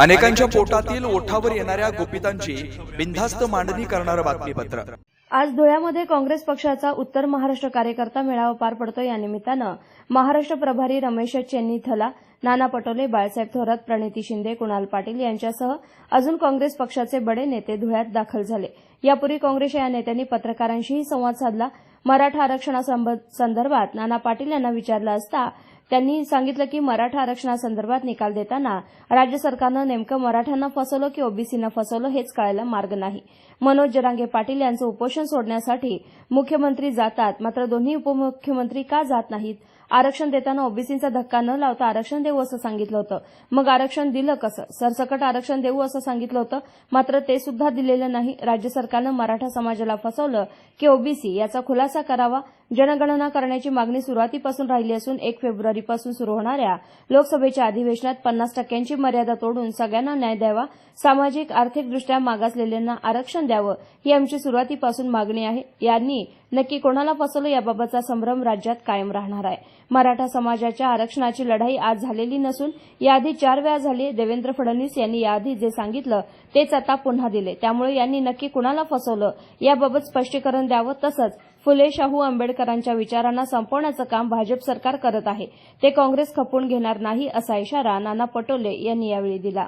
अनेकांच्या पोटातील ओठावर येणाऱ्या गोपितांची बिनधास्त मांडणी करणारं बातमीपत्र. आज धुळ्यामध्ये काँग्रेस पक्षाचा उत्तर महाराष्ट्र कार्यकर्ता मेळावा पार पडतो या निमित्तानं महाराष्ट्र प्रभारी रमेश चेन्नी थला नाना पटोले बाळासाहेब थोरात प्रणिती शिंदे कुणाल पाटील यांच्यासह अजून काँग्रेस पक्षाचे बडे नेते धुळ्यात दाखल झाले. यापूर्वी काँग्रेस या नेत्यांनी पत्रकारांशीही संवाद साधला. मराठा आरक्षणासंदर्भात नाना पाटील यांना विचारलं असता त्यांनी सांगितलं की मराठा आरक्षणासंदर्भात निकाल देताना राज्य सरकारनं नेमकं मराठ्यांना फसवलं की ओबीसीनं फसवलं हेच कळायला मार्ग नाही. मनोज जरांगे पाटील यांचं उपोषण सोडण्यासाठी मुख्यमंत्री जातात मात्र दोन्ही उपमुख्यमंत्री का जात नाहीत? आरक्षण देताना ओबीसींचा धक्का न लावता आरक्षण देऊ असं सांगितलं होतं. मग आरक्षण दिलं कसं? सरसकट आरक्षण देऊ असं सांगितलं होतं मात्र ते सुद्धा दिलेलं नाही. राज्य सरकारनं मराठा समाजाला फसवलं की ओबीसी याचा खुलासा करावा जनगणना करण्याची मागणी सुरुवातीपासून राहिली असून एक फेब्रुवारीपासून सुरू होणाऱ्या लोकसभेच्या अधिवेशनात पन्नास टक्क्यांची मर्यादा तोडून सगळ्यांना न्याय द्यावा सामाजिक आर्थिकदृष्ट्या मागासलेल्यांना आरक्षण द्यावं ही आमची सुरुवातीपासून मागणी आहे. यांनी नक्की कोणाला फसवलं याबाबतचा संभ्रम राज्यात कायम राहणार आहे. मराठा समाजाच्या आरक्षणाची लढाई आज झालेली नसून याआधी चार वेळा झाली देवेंद्र फडणवीस यांनी याआधी जे सांगितलं तेच आता पुन्हा दिले. त्यामुळे यांनी नक्की कुणाला फसवलं याबाबत स्पष्टीकरण द्यावं तसंच फुले शाहू आंबेडकरांच्या विचारांना संपवण्याचं काम भाजप सरकार करत आहे. ते काँग्रेस खपवून घेणार नाही असा इशारा नाना पटोले यांनी यावेळी दिला.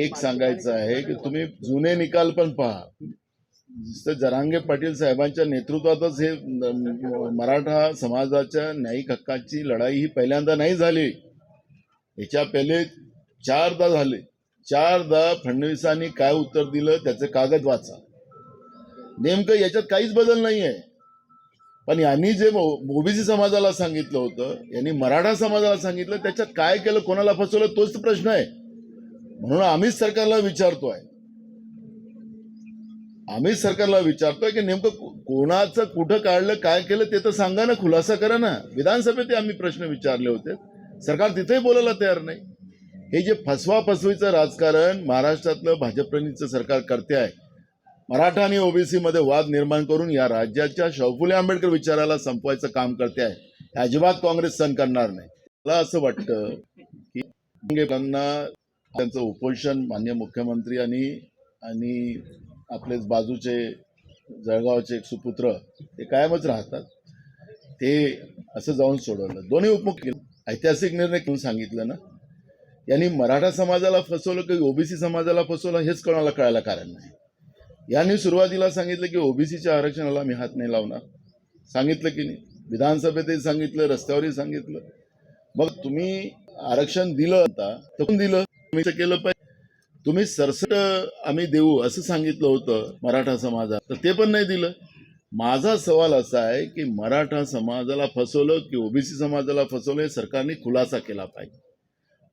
एक सांगायचं आहे की तुम्ही जुने निकाल पण पहा. जरांगे पाटील साहेबांच्या नेतृत्वातच हे मराठा समाजाच्या न्यायिक हक्काची लढाई ही पहिल्यांदा नाही झाली. याच्या पहिले चारदा झाले. चारदा फडणवीसांनी काय उत्तर दिलं त्याचं कागद वाचा. नेमकं याच्यात काहीच बदल नाही आहे पण यांनी जे ओबीसी समाजाला सांगितलं होतं यांनी मराठा समाजाला सांगितलं त्याच्यात काय केलं कोणाला फसवलं तोच प्रश्न आहे. म्हणून आम्हीच सरकारला विचारतोय. आम्हीच सरकारला विचारतोय की नेमकं कोणाचं कुठं काढलं काय केलं ते तर सांगा ना खुलासा करा ना. विधानसभेत आम्ही प्रश्न विचारले होते. सरकार तिथेही बोलायला तयार नाही. हे जे फसवा फसवीचं राजकारण महाराष्ट्रातलं भाजपप्रणीचं सरकार करते आहे मराठा आणि ओबीसी मध्ये वाद निर्माण करून या राज्याच्या शौफुले आंबेडकर विचाराला संपवायचं काम करते आहे. अजिबात काँग्रेस सहन करणार नाही. मला असं वाटतं की त्यांना त्यांचं उपोषण मान्य मुख्यमंत्री आणि आणि आपलेच बाजूचे जळगावचे एक सुपुत्र ते कायमच राहतात. ते असं जाऊन सोडवलं. दोन्ही उपमुख्य ऐतिहासिक निर्णय घेऊन सांगितलं ना. यांनी मराठा समाजाला फसवलं की ओबीसी समाजाला फसवलं हेच कोणाला कळायला कारण नाही. यांनी सुरुवातीला सांगितलं की ओबीसीच्या आरक्षणाला मी हात नाही लावणार. सांगितलं की नाही. विधानसभेतही सांगितलं रस्त्यावरही सांगितलं. मग तुम्ही आरक्षण दिलं आता तर दिलं? तुम्ही केलं पाहिजे. तुम्ही सरसट आम्ही देऊ असं सांगितलं होतं मराठा समाजात तर ते पण नाही दिलं. माझा सवाल असा आहे की मराठा समाजाला फसवलं की ओबीसी समाजाला फसवलं हे सरकारने खुलासा केला पाहिजे.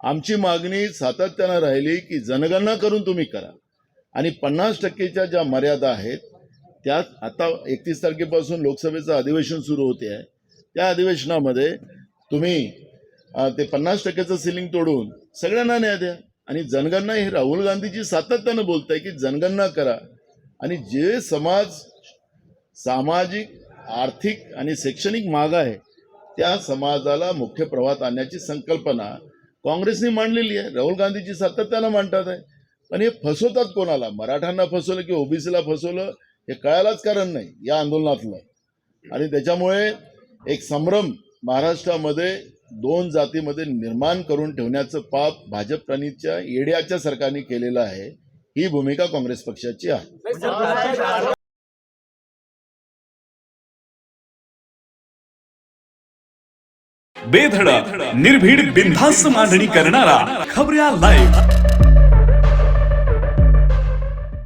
आमची मागणी सातत्यानं राहिली की जनगणना करून तुम्ही करा. आणि पन्नास टक्केच्या ज्या मर्यादा आहेत त्यात आता एकतीस तारखेपासून लोकसभेचं अधिवेशन सुरू होते. आहे त्या अधिवेशनामध्ये तुम्ही ते पन्नास टक्क्याचं सिलिंग तोडून सगळ्यांना न्याय द्या. आणि जनगणना हे राहुल गांधीजी सातत्यानं बोलत आहे की जनगणना करा. आणि जे समाज सामाजिक आर्थिक आणि शैक्षणिक माग आहे त्या समाजाला मुख्य प्रवाहात आणण्याची संकल्पना काँग्रेसने मांडलेली आहे. राहुल गांधीजी सातत्यानं मांडतात आहे पण हे फसवतात कोणाला? मराठ्यांना फसवलं की ओबीसीला फसवलं? हे कळायलाच कारण नाही या आंदोलनातलं. आणि त्याच्यामुळे एक संभ्रम महाराष्ट्रामध्ये दोन जातीमध्ये निर्माण करून ठेवण्याचं पाप भाजप प्रणितच्या येड्याच्या सरकारने केलेलं आहे ही भूमिका काँग्रेस पक्षाची आहे. बेधडक निर्भीड बिनधास्त मांडणी करणारा खबऱ्या लाईव्ह